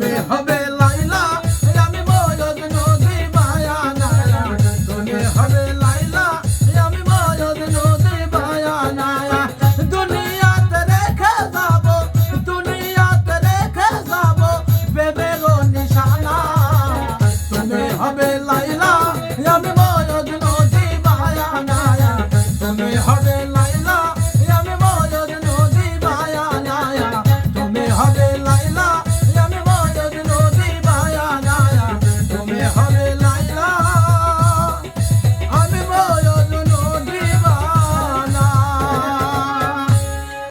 হবে হবে